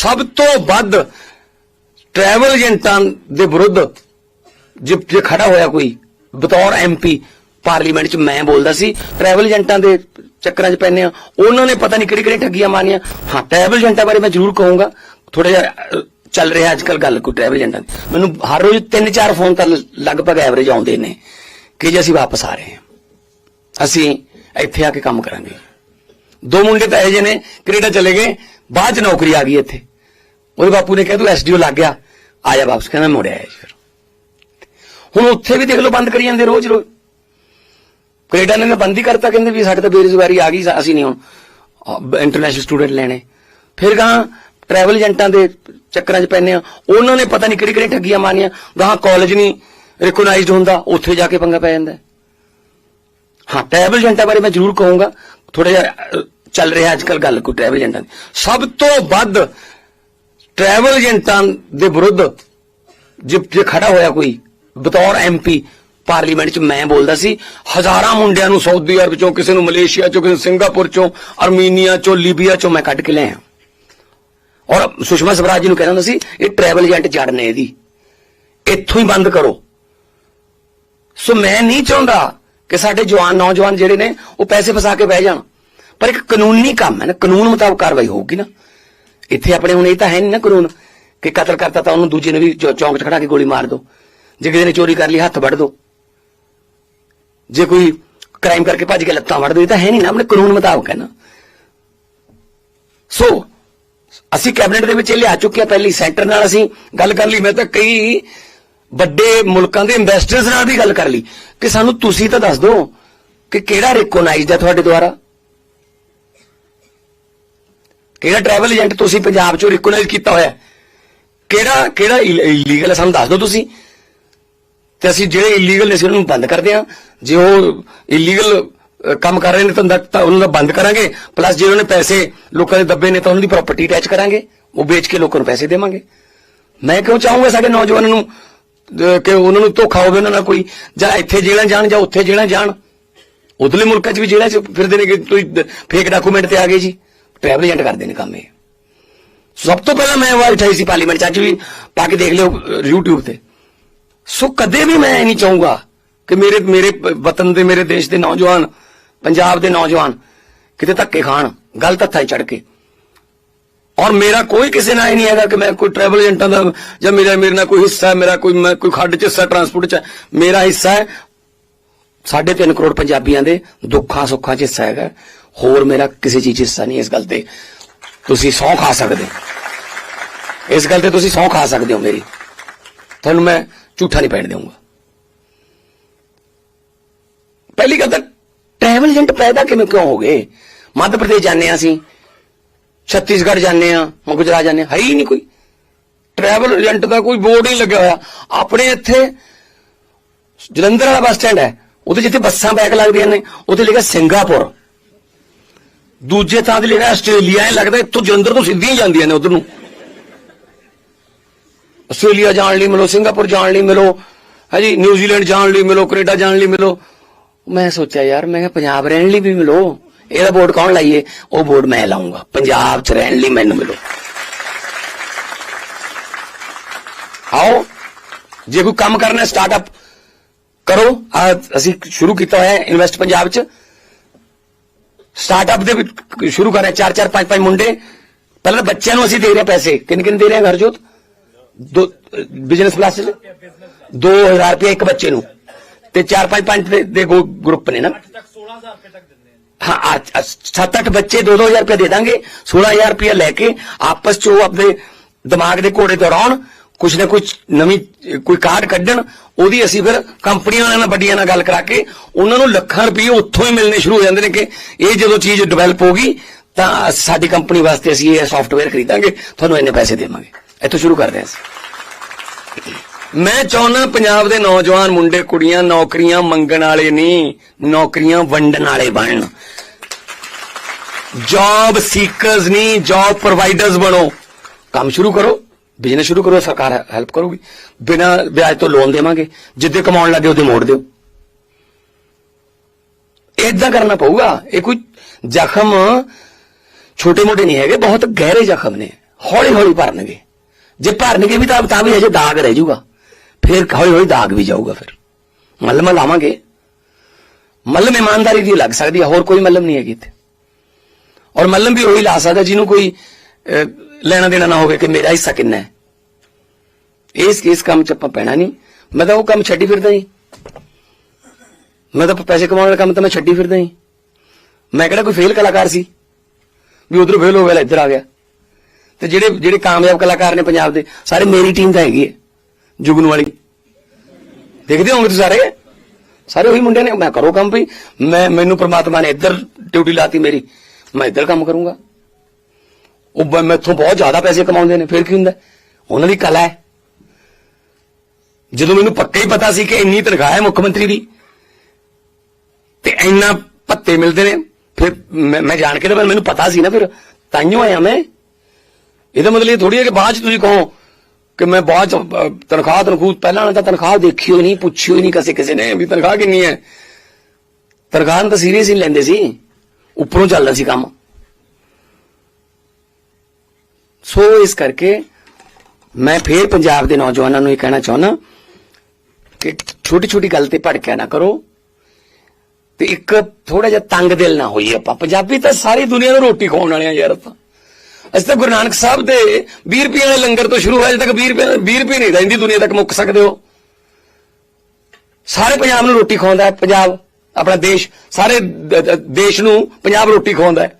ਸਭ ਤੋਂ ਵੱਧ ਟਰੈਵਲ ਏਜੰਟਾਂ ਦੇ ਵਿਰੁੱਧ ਜੇ ਜੇ ਖੜਾ ਹੋਇਆ ਕੋਈ ਬਤੌਰ ਐਮਪੀ ਪਾਰਲੀਮੈਂਟ 'ਚ ਮੈਂ ਬੋਲਦਾ ਸੀ, ਟਰੈਵਲ ਏਜੰਟਾਂ ਦੇ ਚੱਕਰਾਂ 'ਚ ਪੈਨੇ ਆ। ਉਹਨਾਂ ਨੇ ਪਤਾ ਨਹੀਂ ਕਿਹੜੀ ਕਿਹੜੀ ਠੱਗੀਆਂ ਮਾਰੀਆਂ। ਹਾਂ, ਟਰੈਵਲ ਏਜੰਟਾਂ ਬਾਰੇ ਮੈਂ ਜ਼ਰੂਰ ਕਹੂੰਗਾ। ਥੋੜਾ ਜਿਹਾ ਚੱਲ ਰਿਹਾ ਅੱਜ ਕੱਲ ਗੱਲ ਕੋਈ ਟਰੈਵਲ ਏਜੰਟਾਂ ਦੀ। ਮੈਨੂੰ ਹਰ ਰੋਜ਼ ਤਿੰਨ ਚਾਰ ਫੋਨ ਤਾਂ ਲਗਭਗ ਐਵਰੇਜ ਆਉਂਦੇ ਨੇ ਕਿ ਜੇ ਅਸੀਂ ਵਾਪਸ ਆ ਰਹੇ ਹਾਂ। ਅਸੀਂ ਇੱਥੇ ਆ ਕੇ ਕੰਮ ਕਰਾਂਗੇ। ਦੋ ਮੁੰਡੇ ਤਾਂ ਇਹ ਜਿਹੇ ਨੇ, ਕੈਨੇਡਾ ਚਲੇ ਗਏ, ਬਾਅਦ ਚ ਨੌਕਰੀ ਆ ਗਈ ਇੱਥੇ। ਉਹਦੇ ਬਾਪੂ ਨੇ ਕਿਹਾ, ਤੂੰ ਐਸਡੀਓ ਲੱਗ ਗਿਆ। ਆ ਜਾ ਵਾਪਸ, ਕਹਿੰਦਾ ਮੁੜਿਆ ਆਇਆ ਜੀ ਫਿਰ। ਹੁਣ ਉੱਥੇ ਵੀ ਦੇਖ ਲਓ, ਬੰਦ ਕਰੀ ਜਾਂਦੇ ਰੋਜ਼ ਰੋਜ਼। ਕੈਨੇਡਾ ਨੇ ਬੰਦ ਹੀ ਕਰਤਾ, ਕਹਿੰਦੇ ਵੀ ਸਾਡੇ ਤਾਂ ਬੇਰੁਜ਼ਗਾਰੀ ਆ ਗਈ, ਅਸੀਂ ਨਹੀਂ ਹੁਣ ਇੰਟਰਨੈਸ਼ਨਲ ਸਟੂਡੈਂਟ ਲੈਣੇ। ਫਿਰ ਗਾਂ ਟਰੈਵਲ ਏਜੰਟਾਂ ਦੇ ਚੱਕਰਾਂ 'ਚ ਪੈਨੇ ਆ। ਉਹਨਾਂ ਨੇ ਪਤਾ ਨਹੀਂ ਕਿਹੜੀ ਕਿਹੜੀ ਠੱਗੀਆਂ ਮਾਰੀਆਂ। ਗਾਂ ਕਾਲਜ ਨਹੀਂ ਰਿਕਗਨਾਈਜ਼ਡ ਹੁੰਦਾ, ਉੱਥੇ ਜਾ ਕੇ ਪੰਗਾ ਪੈ ਜਾਂਦਾ। ਹਾਂ ਟਰੈਵਲ ਏਜੰਟਾਂ ਬਾਰੇ ਮੈਂ ਜ਼ਰੂਰ ਕਹੂੰਗਾ। ਥੋੜਾ ਜਿਹਾ ਚੱਲ ਰਿਹਾ ਅੱਜ ਕੱਲ ਗੱਲ ਕੋਈ ਟਰੈਵਲ ਏਜੰਟਾਂ ਦੀ। ਸਭ ਤੋਂ ਵੱਧ ਟਰੈਵਲ ਏਜੰਟਾਂ ਦੇ ਵਿਰੁੱਧ ਜੇ ਜੇ ਖੜਾ ਹੋਇਆ ਕੋਈ ਬਤੌਰ ਐਮਪੀ ਪਾਰਲੀਮੈਂਟ 'ਚ ਮੈਂ ਬੋਲਦਾ ਸੀ ਹਜ਼ਾਰਾਂ ਮੁੰਡਿਆਂ ਨੂੰ ਸਾਊਦੀ ਅਰਬ ਚੋਂ ਕਿਸੇ ਨੂੰ ਮਲੇਸ਼ੀਆ ਚੋਂ ਕਿਸੇ ਨੂੰ ਸਿੰਗਾਪੁਰ ਚੋਂ ਅਰਮੀਨੀਆ ਚੋਂ ਲੀਬੀਆ ਚੋਂ ਮੈਂ ਕੱਢ ਕੇ ਲਿਆਇਆ ਔਰ ਸੁਸ਼ਮਾ ਸਵਰਾਜ ਜੀ ਨੂੰ ਕਹਿੰਦਾ ਹੁੰਦਾ ਸੀ ਇਹ ਟਰੈਵਲ ਏਜੰਟ ਜੜ ਨੇ ਇਹਦੀ ਇੱਥੋਂ ਹੀ ਬੰਦ ਕਰੋ ਸੋ ਮੈਂ ਨਹੀਂ ਚਾਹੁੰਦਾ ਕਿ ਸਾਡੇ ਜਵਾਨ ਨੌਜਵਾਨ ਜਿਹੜੇ ਨੇ ਉਹ ਪੈਸੇ ਫਸਾ ਕੇ ਬਹਿ ਜਾਣ ਪਰ ਇੱਕ ਕਾਨੂੰਨੀ ਕੰਮ ਹੈ ਨਾ ਕਾਨੂੰਨ ਮੁਤਾਬਕ ਕਾਰਵਾਈ ਹੋਊਗੀ ਨਾ ਇੱਥੇ ਆਪਣੇ ਹੁਣ ਇਹ ਤਾਂ ਹੈ ਨਹੀਂ ਨਾ ਕਾਨੂੰਨ ਕਿ ਕਤਲ ਕਰਤਾ ਤਾਂ ਉਹਨੂੰ ਦੂਜੇ ਨੇ ਵੀ ਚੌਂਕ 'ਚ ਖੜਾ ਕੇ ਗੋਲੀ ਮਾਰ ਦੋ। ਜੇ ਕਿਸੇ ਨੇ ਚੋਰੀ ਕਰ ਲਈ, ਹੱਥ ਵੱਢ ਦੋ। ਜੇ ਕੋਈ ਕ੍ਰਾਈਮ ਕਰਕੇ ਭੱਜ ਕੇ ਲੱਤਾਂ ਵੱਢ ਦੋ, ਇਹ ਤਾਂ ਹੈ ਨਹੀਂ ਨਾ, ਆਪਣੇ ਕਾਨੂੰਨ ਮੁਤਾਬਕ ਹੈ ਨਾ। ਸੋ ਅਸੀਂ ਕੈਬਨਿਟ ਦੇ ਵਿੱਚ ਲਿਆ ਚੁੱਕੇ ਆ ਪਹਿਲੀ ਸੈਂਟਰ ਨਾਲ ਅਸੀਂ ਗੱਲ ਕਰ ਲਈ। ਮੈਂ ਤਾਂ ਕਈ ਵੱਡੇ ਮੁਲਕਾਂ ਦੇ ਇਨਵੈਸਟਰਸ ਨਾਲ ਵੀ ਗੱਲ ਕਰ ਲਈ। ਕਿ ਸਾਨੂੰ ਤੁਸੀਂ ਤਾਂ ਦੱਸ ਦਿਓ ਕਿ ਕਿਹੜਾ ਰਿਕੋਗਨਾਈਜ਼ਡ ਹੈ ਤੁਹਾਡੇ ਦੁਆਰਾ? ਕਿਹੜਾ ਟਰੈਵਲ ਏਜੰਟ ਤੁਸੀਂ ਪੰਜਾਬ ਚੋਂ ਰਿਕੋਗਨਾਈਜ਼ ਕੀਤਾ ਹੋਇਆ? ਹੈ? ਕਿਹੜਾ ਕਿਹੜਾ ਇਲੀਗਲ ਹੈ ਸਾਨੂੰ ਦੱਸ ਦਿਓ ਤੁਸੀਂ। ਤੇ ਅਸੀਂ ਜਿਹੜੇ ਇਲੀਗਲ ਨੇ ਅਸੀਂ ਉਹਨਾਂ ਨੂੰ ਬੰਦ ਕਰਦੇ ਹਾਂ। ਜੇ ਉਹ ਇਲੀਗਲ ਕੰਮ ਕਰ ਰਹੇ ਨੇ ਤਾਂ ਉਹਨਾਂ ਦਾ ਬੰਦ ਕਰਾਂਗੇ। ਪਲੱਸ ਜੇ ਉਹਨਾਂ ਨੇ ਪੈਸੇ ਲੋਕਾਂ ਦੇ ਦੱਬੇ ਨੇ ਤਾਂ ਉਹਨਾਂ ਦੀ ਪ੍ਰਾਪਰਟੀ ਅਟੈਚ ਕਰਾਂਗੇ। ਉਹ ਵੇਚ ਕੇ ਲੋਕਾਂ ਨੂੰ ਪੈਸੇ ਦੇਵਾਂਗੇ। ਮੈਂ ਕਿਉਂ ਚਾਹੂੰਗਾ ਸਾਡੇ ਨੌਜਵਾਨਾਂ ਨੂੰ ਕਿ ਉਹਨਾਂ ਨੂੰ ਧੋਖਾ ਹੋਵੇ ਉਹਨਾਂ ਨਾਲ ਕੋਈ? ਜਾਂ ਇੱਥੇ ਜੇਲ੍ਹਾਂ ਜਾਣ ਜਾਂ ਉੱਥੇ ਜਿਹੜਾ ਜਾਣ। ਉਧਰਲੇ ਮੁਲਕਾਂ 'ਚ ਵੀ ਜੇਲ੍ਹਾਂ 'ਚ ਫਿਰਦੇ ਨੇ ਕਿ ਤੁਸੀਂ ਫੇਕ ਡਾਕੂਮੈਂਟ ਤੇ ਆ ਗਏ ਜੀ। ਟਰੈਵਲ ਏਜੰਟ ਕਰਦੇ ਨੇ ਕੰਮ ਇਹ। ਸਭ ਤੋਂ ਪਹਿਲਾਂ ਮੈਂ ਆਵਾਜ਼ ਉਠਾਈ ਸੀ ਪਾਰਲੀਮੈਂਟ 'ਚ ਵੀ ਪਾ ਕੇ ਦੇਖ ਲਿਓ ਅਹ, YouTube ਤੇ। ਸੋ ਕਦੇ ਵੀ ਮੈਂ ਇਹ ਨਹੀਂ ਚਾਹੂੰਗਾ ਕਿ ਮੇਰੇ ਮੇਰੇ ਵਤਨ ਦੇ ਮੇਰੇ ਦੇਸ਼ ਦੇ ਨੌਜਵਾਨ ਪੰਜਾਬ ਦੇ ਨੌਜਵਾਨ ਕਿਤੇ ਧੱਕੇ ਖਾਣ ਗਲਤ ਹੱਥਾਂ 'ਚ ਚੜ ਕੇ। ਔਰ ਮੇਰਾ ਕੋਈ ਕਿਸੇ ਨਾਲ ਇਹ ਨਹੀਂ ਹੈਗਾ ਕਿ ਮੈਂ ਕੋਈ ਟਰੈਵਲ ਏਜੰਟਾਂ ਦਾ ਜਾਂ ਮੇਰਾ ਮੇਰੇ ਨਾਲ ਕੋਈ ਹਿੱਸਾ ਮੇਰਾ ਕੋਈ ਮੈਂ ਕੋਈ ਖੱਡ 'ਚ ਹਿੱਸਾ ਟਰਾਂਸਪੋਰਟ 'ਚ ਮੇਰਾ ਹਿੱਸਾ ਹੈ। ਸਾਢੇ ਤਿੰਨ ਕਰੋੜ ਪੰਜਾਬੀਆਂ ਦੇ ਦੁੱਖਾਂ ਸੁੱਖਾਂ 'ਚ ਹਿੱਸਾ ਹੈਗਾ। ਹੋਰ ਮੇਰਾ ਕਿਸੇ ਚੀਜ਼ 'ਚ ਹਿੱਸਾ ਨਹੀਂ ਇਸ ਗੱਲ ਤੇ। ਤੁਸੀਂ ਸੌਂ ਖਾ ਸਕਦੇ ਇਸ ਗੱਲ ਤੇ ਤੁਸੀਂ ਸੌਂ ਖਾ ਸਕਦੇ ਹੋ ਮੇਰੀ। ਤੁਹਾਨੂੰ ਮੈਂ ਝੂਠਾ ਨਹੀਂ ਪੈਣ ਦੇਵਾਂਗਾ ਪਹਿਲੀ ਗੱਲ ਤਾਂ ਟਰੈਵਲ ਏਜੰਟ ਪੈਦਾ ਕਿਵੇਂ ਕਿਉਂ ਹੋ ਗਏ? ਮੱਧ ਪ੍ਰਦੇਸ਼ ਜਾਂਦੇ ਹਾਂ ਅਸੀਂ। ਛੱਤੀਸਗੜ੍ਹ ਜਾਂਦੇ ਆ ਗੁਜਰਾਤ ਜਾਂਦੇ ਹਾਂ। ਹੈ ਹੀ ਨਹੀਂ ਕੋਈ। ਟਰੈਵਲ ਏਜੰਟ ਦਾ ਕੋਈ ਬੋਰਡ ਨਹੀਂ ਲੱਗਿਆ ਹੋਇਆ। ਆਪਣੇ ਇੱਥੇ ਜਲੰਧਰ ਵਾਲਾ ਬੱਸ ਸਟੈਂਡ ਹੈ। ਉਹਦੇ ਜਿੱਥੇ ਬੱਸਾਂ ਬੈਕ ਲੱਗਦੀਆਂ ਨੇ ਉੱਥੇ ਲਿਖਿਆ ਸਿੰਗਾਪੁਰ। ਦੂਜੇ ਥਾਂ ਤੇ ਲਿਖਿਆ ਆਸਟ੍ਰੇਲੀਆ ਇਹ ਲੱਗਦਾ, ਇੱਥੋਂ ਜਲੰਧਰ ਤੋਂ ਸਿੱਧੀਆਂ ਜਾਂਦੀਆਂ ਨੇ ਉਧਰ ਨੂੰ। ਆਸਟ੍ਰੇਲੀਆ ਜਾਣ ਲਈ ਮਿਲੋ, ਸਿੰਗਾਪੁਰ ਜਾਣ ਲਈ ਮਿਲੋ ਹਾਂਜੀ ਨਿਊਜ਼ੀਲੈਂਡ ਜਾਣ ਲਈ ਮਿਲੋ, ਕੈਨੇਡਾ ਜਾਣ ਲਈ ਮਿਲੋ। ਮੈਂ ਸੋਚਿਆ ਯਾਰ, ਮੈਂ ਕਿਹਾ ਪੰਜਾਬ ਰਹਿਣ ਲਈ ਵੀ ਮਿਲੋ। ਇਹਦਾ ਬੋਰਡ ਕੌਣ ਲਾਈਏ? ਉਹ ਬੋਰਡ ਮੈਂ ਲਾਉਂਗਾ ਪੰਜਾਬ 'ਚ ਰਹਿਣ ਲਈ ਮੈਨੂੰ ਮਿਲੋ। ਆਓ, ਜੇ ਕੋਈ ਕੰਮ ਕਰਨਾ ਸਟਾਰਟਅਪ ਕਰੋ। ਅਸੀਂ ਸ਼ੁਰੂ ਕੀਤਾ ਹੋਇਆ ਇਨਵੈਸਟ ਪੰਜਾਬ 'ਚ। ਸਟਾਰਟਅਪ ਦੇ ਵਿੱਚ ਸ਼ੁਰੂ ਕਰ ਰਹੇ ਚਾਰ ਚਾਰ ਪੰਜ ਪੰਜ ਮੁੰਡੇ। ਪਹਿਲਾਂ ਬੱਚਿਆਂ ਨੂੰ ਅਸੀਂ ਦੇ ਰਹੇ ਪੈਸੇ। ਕਿੰਨੇ ਕਿੰਨੇ ਦੇ ਰਹੇ ਹਾਂ ਘਰਜੋਤ ਦੋ ਬਿਜ਼ਨਸ ਕਲਾਸ 'ਚ 2000 ਰੁਪਏ ਇੱਕ ਬੱਚੇ ਨੂੰ। ਤੇ ਚਾਰ ਪੰਜ ਪੰਜ ਦੇ- ਦੇ ਗਰੁੱਪ ਨੇ ਨਾ। ਤੱਕ 16000 ਰੁਪਏ ਤੱਕ ਦਿੰਦੇ ਨੇ। ਹਾਂ ਸੱਤ ਅੱਠ ਬੱਚੇ 2-2000 ਰੁਪਏ ਦੇ ਦਾਂਗੇ। 16000 ਰੁਪਏ ਲੈ ਕੇ ਆਪਸ ਚ ਉਹ ਆਪਣੇ ਦਿਮਾਗ ਦੇ ਘੋੜੇ ਦੌੜਾਉਣ ਕੁਛ ਨਾ ਕੁਛ ਨਵੀਂ, ਕੋਈ ਕਾਰਡ ਕੱਢਣ, ਉਹਦੀ ਅਸੀਂ ਫਿਰ ਕੰਪਨੀਆਂ ਵਾਲਿਆਂ ਨਾਲ ਵੱਡੀਆਂ ਨਾਲ ਗੱਲ ਕਰਾ ਕੇ ਉਹਨਾਂ ਨੂੰ ਲੱਖਾਂ ਰੁਪਏ ਉੱਥੋਂ ਹੀ ਮਿਲਣੇ ਸ਼ੁਰੂ ਹੋ ਜਾਂਦੇ ਨੇ ਕਿ ਇਹ ਜਦੋਂ ਚੀਜ਼ ਡਿਵੈਲਪ ਹੋਗੀ ਤਾਂ ਸਾਡੀ ਕੰਪਨੀ ਵਾਸਤੇ ਅਸੀਂ ਇਹ ਸੌਫਟਵੇਅਰ ਖਰੀਦਾਂਗੇ, ਤੁਹਾਨੂੰ ਇੰਨੇ ਪੈਸੇ ਦੇਵਾਂਗੇ। ਇੱਥੋਂ ਸ਼ੁਰੂ ਕਰਦੇ ਹਾਂ ਅਸੀਂ। ਮੈਂ ਚਾਹੁੰਦਾ ਪੰਜਾਬ ਦੇ ਨੌਜਵਾਨ ਮੁੰਡੇ, ਕੁੜੀਆਂ ਨੌਕਰੀਆਂ ਮੰਗਣ ਵਾਲੇ ਨਹੀਂ ਨੌਕਰੀਆਂ ਵੰਡਣ ਵਾਲੇ ਬਣਨ। ਜੌਬ ਸੀਕਰਸ ਨਹੀਂ ਜੌਬ ਪ੍ਰੋਵਾਈਡਰਸ ਬਣੋ। ਕੰਮ ਸ਼ੁਰੂ ਕਰੋ। ਬਿਜ਼ਨਸ ਸ਼ੁਰੂ ਕਰੋ, ਸਰਕਾਰ ਹੈਲਪ ਕਰੂਗੀ। ਬਿਨਾਂ ਵਿਆਜ ਤੋਂ ਲੋਨ ਦੇਵਾਂਗੇ। ਜਿੱਦੇ ਕਮਾਉਣ ਲੱਗੇ, ਉਹਦੇ ਮੋੜ ਦਿਓ। ਇਦਾਂ ਕਰਨਾ ਪਊਗਾ। ਇਹ ਕੋਈ ਜ਼ਖਮ ਛੋਟੇ ਮੋਟੇ ਨਹੀਂ ਹੈਗੇ, ਬਹੁਤ ਗਹਿਰੇ ਜ਼ਖਮ ਨੇ। ਹੌਲੀ ਹੌਲੀ ਭਰਨਗੇ। ਜੇ ਭਰਨਗੇ ਵੀ ਤਾਂ ਤਾਂ ਵੀ ਅਜੇ ਦਾਗ ਰਹਿ ਜਾਊਗਾ। ਫਿਰ ਹੌਲੀ ਹੌਲੀ ਦਾਗ ਵੀ ਜਾਊਗਾ ਫਿਰ। ਮੱਲਮ ਲਾਵਾਂਗੇ ਮੱਲਮ ਇਮਾਨਦਾਰੀ ਦੀ ਲੱਗ ਸਕਦੀ ਹੈ ਹੋਰ ਕੋਈ ਮੱਲਮ ਨਹੀਂ ਹੈਗੀ ਇੱਥੇ। ਔਰ ਮੱਲਮ ਵੀ ਉਹੀ ਲਾ ਸਕਦਾ ਜਿਹਨੂੰ ਕੋਈ ਲੈਣਾ ਦੇਣਾ ਨਾ ਹੋਵੇ ਕਿ ਮੇਰਾ ਹਿੱਸਾ ਕਿੰਨਾ ਹੈ? ਇਸ ਇਸ ਕੰਮ ਚ ਆਪਾਂ ਪੈਣਾ ਨਹੀਂ। ਮੈਂ ਤਾਂ ਉਹ ਕੰਮ ਛੱਡੀ ਫਿਰਦਾ ਜੀ। ਮੈਂ ਤਾਂ ਪੈਸੇ ਕਮਾਉਣ ਦਾ ਕੰਮ ਤਾਂ ਮੈਂ ਛੱਡੀ ਫਿਰਦਾ ਜੀ। ਮੈਂ ਕਿਹੜਾ ਕੋਈ ਫੇਲ ਕਲਾਕਾਰ ਸੀ? ਵੀ ਉਧਰ ਫੇਲ ਹੋ ਗਿਆ ਇੱਧਰ ਆ ਗਿਆ। ਤੇ ਜਿਹੜੇ ਜਿਹੜੇ ਕਾਮਯਾਬ ਕਲਾਕਾਰ ਨੇ ਪੰਜਾਬ ਦੇ, ਸਾਰੇ ਮੇਰੀ ਟੀਮ ਦਾ ਹੈਗੀ ਹੈ, ਜੁਗਨ ਵਾਲੀ। ਦੇਖਦੇ ਹੋਗੇ ਤੁਸੀਂ ਸਾਰੇ? ਸਾਰੇ ਉਹੀ ਮੁੰਡੇ ਨੇ, ਮੈਂ ਕਰੋ ਕੰਮ ਵੀ ਮੈਂ, ਮੈਨੂੰ ਪ੍ਰਮਾਤਮਾ ਨੇ ਇੱਧਰ ਡਿਊਟੀ ਲਾਤੀ ਮੇਰੀ। ਮੈਂ ਇੱਧਰ ਕੰਮ ਕਰੂੰਗਾ। ਉਹ ਬ- ਮੈਥੋਂ ਬਹੁਤ ਜ਼ਿਆਦਾ ਪੈਸੇ ਕਮਾਉਂਦੇ ਨੇ ਫਿਰ ਕੀ ਹੁੰਦਾ? ਉਹਨਾਂ ਦੀ ਕਲਾ ਹੈ। ਜਦੋਂ ਮੈਨੂੰ ਪੱਕਾ ਹੀ ਪਤਾ ਸੀ ਕਿ ਇੰਨੀ ਤਨਖਾਹ ਹੈ ਮੁੱਖ ਮੰਤਰੀ ਦੀ ਤੇ ਇੰਨਾ ਭੱਤੇ ਮਿਲਦੇ ਨੇ ਫਿਰ ਮੈਂ ਮੈਂ ਜਾਣ ਕੇ ਤਾਂ ਮੈਨੂੰ ਪਤਾ ਸੀ ਨਾ ਫਿਰ ਤਾਈਓ ਆਇਆ ਮੈਂ। ਇਹਦਾ ਮਤਲਬ ਇਹ ਥੋੜੀ ਹੈ ਕਿ ਬਾਅਦ ਚ ਤੁਸੀਂ ਕਹੋ ਕਿ ਮੈਂ ਬਾਅਦ ਚ ਅਹ, ਤਨਖਾਹ ਤਨਖੂਹ ਪਹਿਲਾਂ ਵਾਲਾ ਤਾਂ ਤਨਖਾਹ ਦੇਖੀ ਹੋਈ ਨਹੀਂ ਪੁੱਛੀ ਹੋਈ ਨਹੀਂ ਕਿਸੇ ਕਿਸੇ ਨੇ ਵੀ ਤਨਖਾਹ ਕਿੰਨੀ ਹੈ। ਤਨਖਾਹ ਨੂੰ ਤਾਂ ਸੀਰੀਅਸ ਹੀ ਨੀ ਲੈਂਦੇ ਸੀ। ਉੱਪਰੋਂ ਚੱਲਦਾ ਸੀ ਕੰਮ। ਸੋ ਇਸ ਕਰਕੇ ਮੈਂ ਫੇਰ ਪੰਜਾਬ ਦੇ ਨੌਜਵਾਨਾਂ ਨੂੰ ਇਹ ਕਹਿਣਾ ਚਾਹੁੰਦਾ ਕਿ ਛੋਟੀ ਛੋਟੀ ਗੱਲ ਤੇ ਭੜਕਿਆ ਨਾ ਕਰੋ ਤੇ ਇੱਕ ਥੋੜਾ ਜਿਹਾ ਤੰਗ ਦਿਲ ਨਾ ਹੋਈਏ ਆਪਾਂ। ਪੰਜਾਬੀ ਤਾਂ ਸਾਰੀ ਦੁਨੀਆ ਨੂੰ ਰੋਟੀ ਖਵਾਉਣ ਵਾਲੇ ਆ ਯਾਰ ਆਪਾਂ। ਅਸੀਂ ਤਾਂ ਗੁਰੂ ਨਾਨਕ ਸਾਹਿਬ ਦੇ 20 ਰੁਪਏ ਵਾਲੇ ਲੰਗਰ ਤੋਂ ਸ਼ੁਰੂ ਹੋਇਆ, ਅਜੇ ਤੱਕ 20 ਰੁਪਏ 20 ਰੁਪਏ ਨਹੀਂ ਰਹਿੰਦੀ ਦੁਨੀਆ ਤੱਕ ਮੁੱਕ ਸਕਦੇ ਹੋ। ਸਾਰੇ ਪੰਜਾਬ ਨੂੰ ਰੋਟੀ ਖਵਾਉਂਦਾ ਹੈ, ਪੰਜਾਬ, ਆਪਣਾ ਦੇਸ਼, ਸਾਰੇ ਦੇਸ਼ ਨੂੰ ਪੰਜਾਬ ਰੋਟੀ ਖਵਾਉਂਦਾ ਹੈ।